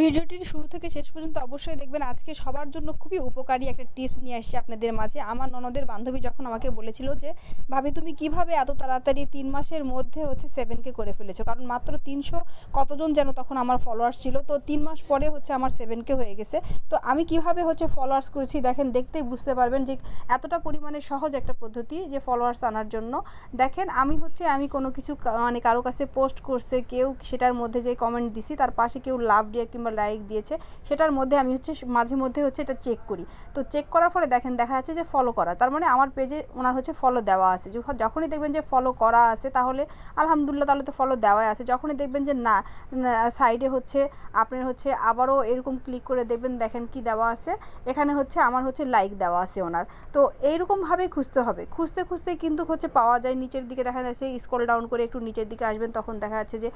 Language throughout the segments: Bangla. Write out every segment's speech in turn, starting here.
ভিডিওটির শুরু থেকে শেষ পর্যন্ত অবশ্যই দেখবেন। আজকে সবার জন্য খুবই উপকারী একটা টিপস নিয়ে আসছি আপনাদের মাঝে। আমার ননদের বান্ধবী যখন আমাকে বলেছিল যে, ভাবি, তুমি কীভাবে এত তাড়াতাড়ি তিন মাসের মধ্যে হচ্ছে সেভেনকে করে ফেলেছো? কারণ মাত্র তিনশো কতজন যেন তখন আমার ফলোয়ার্স ছিল। তো তিন মাস পরে হচ্ছে আমার সেভেনকে হয়ে গেছে। তো আমি কীভাবে হচ্ছে ফলোয়ার্স করেছি দেখেন, দেখতেই বুঝতে পারবেন যে, এতটা পরিমাণে সহজ একটা পদ্ধতি যে ফলোয়ার্স আনার জন্য। দেখেন, আমি হচ্ছে, আমি কোনো কিছু মানে কারও কাছে পোস্ট করছে, কেউ সেটার মধ্যে যে কমেন্ট দিছি, তার পাশে কেউ লাভ দিয়ে কিংবা লাইক দিয়েছে, সেটার মধ্যে আমি হচ্ছে মাঝে মধ্যে হচ্ছে এটা চেক করি। তো চেক করার পরে দেখেন, দেখা যাচ্ছে যে ফলো করা। তার মানে আমার পেজে ওনার হচ্ছে ফলো দেওয়া আছে। যখন, যখনই দেখবেন যে ফলো করা আছে, তাহলে আলহামদুলিল্লাহ তাহলে তো ফলো দেওয়াই আছে। যখনই দেখবেন যে না সাইডে হচ্ছে আপনার হচ্ছে আবারও এরকম ক্লিক করে দেখবেন, দেখেন কি দেওয়া আছে। এখানে হচ্ছে আমার হচ্ছে লাইক দেওয়া আছে ওনার। তো এইরকমভাবেই খুঁজতে হবে। খুঁজতে খুঁজতে কিন্তু হচ্ছে পাওয়া যায় নিচের দিকে। দেখা যাচ্ছে স্ক্রল ডাউন করে একটু নিচের দিকে আসবেন, তখন দেখা যাচ্ছে যে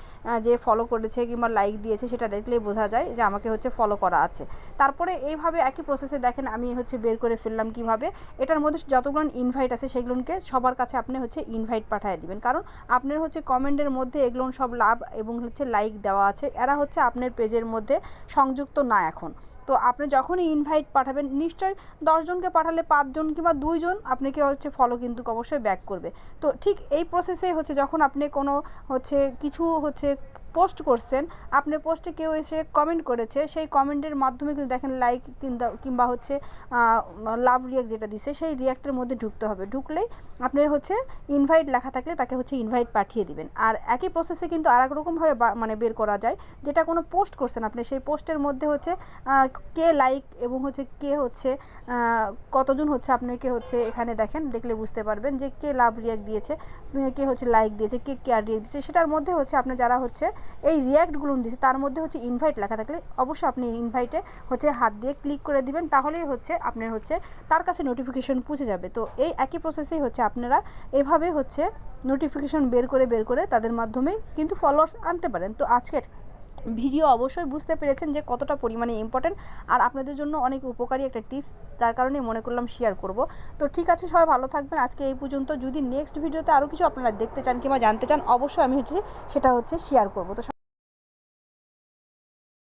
যে ফলো করেছে কিংবা লাইক দিয়েছে, সেটা দেখলেই বোঝা যায়। যে আমাকে হচ্ছে ফলো করা আছে। তারপরে এইভাবে একই প্রসেসে দেখেন আমি হচ্ছে বের করে ফেললাম কীভাবে। এটার মধ্যে যতগুলো ইনভাইট আছে সেগুলোকে সবার কাছে আপনি হচ্ছে ইনভাইট পাঠিয়ে দিবেন। কারণ আপনার হচ্ছে কমেন্টের মধ্যে এগুলো সব লাভ এবং হচ্ছে লাইক দেওয়া আছে। এরা হচ্ছে আপনার পেজের মধ্যে সংযুক্ত না এখন। তো আপনি যখনই ইনভাইট পাঠাবেন, নিশ্চয়ই দশজনকে পাঠালে পাঁচজন কিংবা দুইজন আপনাকে হচ্ছে ফলো কিন্তু অবশ্যই ব্যাক করবে। তো ঠিক এই প্রসেসে হচ্ছে যখন আপনি কোনো হচ্ছে কিছু হচ্ছে পোস্ট করছেন, আপনার পোস্টে কেউ এসে কমেন্ট করেছে, সেই কমেন্টের মাধ্যমে কিন্তু দেখেন লাইক কিংবা হচ্ছে লাভ রিয়াক্ট যেটা দিছে, সেই রিয়াক্টের মধ্যে ঢুকতে হবে। ঢুকলেই আপনার হচ্ছে ইনভাইট লেখা থাকলে তাকে হচ্ছে ইনভাইট পাঠিয়ে দিবেন। আর একই প্রসেসে কিন্তু আর এক রকমভাবে মানে বের করা যায়, যেটা কোনো পোস্ট করছেন আপনি, সেই পোস্টের মধ্যে হচ্ছে কে লাইক এবং হচ্ছে কে হচ্ছে কতজন হচ্ছে আপনাকে হচ্ছে এখানে দেখেন, দেখলে বুঝতে পারবেন যে কে লাভ রিয়াক্ট দিয়েছে, কে হচ্ছে লাইক দিয়েছে, কে কেয়ার রিয়াক্ট দিয়েছে, সেটার মধ্যে হচ্ছে আপনি যারা হচ্ছে এই রিয়াক্টগুলো দিয়েছে তার মধ্যে হচ্ছে ইনভাইট লেখা থাকলে অবশ্যই আপনি ইনভাইটে হচ্ছে হাত দিয়ে ক্লিক করে দিবেন, তাহলেই হচ্ছে আপনার হচ্ছে তার কাছে নোটিফিকেশন পৌঁছে যাবে। তো এই একই প্রসেসেই হচ্ছে আপনারা এভাবে হচ্ছে নোটিফিকেশন বের করে বের করে তাদের মাধ্যমেই কিন্তু ফলোয়ার্স আনতে পারেন। তো আজকের ভিডিও অবশ্যই বুঝতে পেরেছেন যে কতটা পরিমাণে ইম্পর্ট্যান্ট আর আপনাদের জন্য অনেক উপকারী একটা টিপস যার কারণে মনে করলাম শেয়ার করব। তো ঠিক আছে, সবাই ভালো থাকবেন। আজকে এই পর্যন্ত। যদি নেক্সট ভিডিওতে আরও কিছু আপনারা দেখতে চান কিংবা জানতে চান, অবশ্যই আমি হচ্ছে সেটা হচ্ছে শেয়ার করব। তো